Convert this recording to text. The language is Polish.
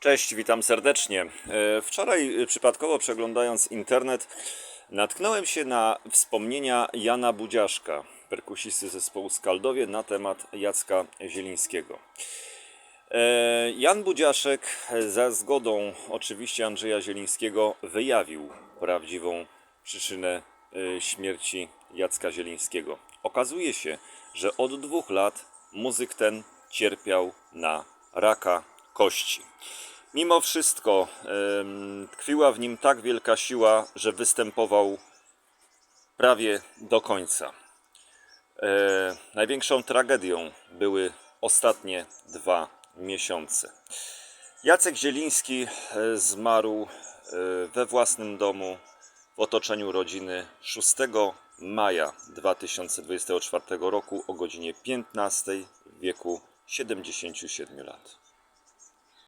Cześć, witam serdecznie. E, Wczoraj e, przypadkowo przeglądając internet natknąłem się na wspomnienia Jana Budziaszka, perkusisty zespołu Skaldowie na temat Jacka Zielińskiego. E, Jan Budziaszek za zgodą oczywiście Andrzeja Zielińskiego wyjawił prawdziwą przyczynę śmierci Jacka Zielińskiego. Okazuje się, że od dwóch lat muzyk ten cierpiał na raka kości. Mimo wszystko tkwiła w nim tak wielka siła, że występował prawie do końca. E, największą tragedią były ostatnie dwa miesiące. Jacek Zieliński e, zmarł e, we własnym domu w otoczeniu rodziny 6 maja 2024 roku o godzinie 15 w wieku 77 lat.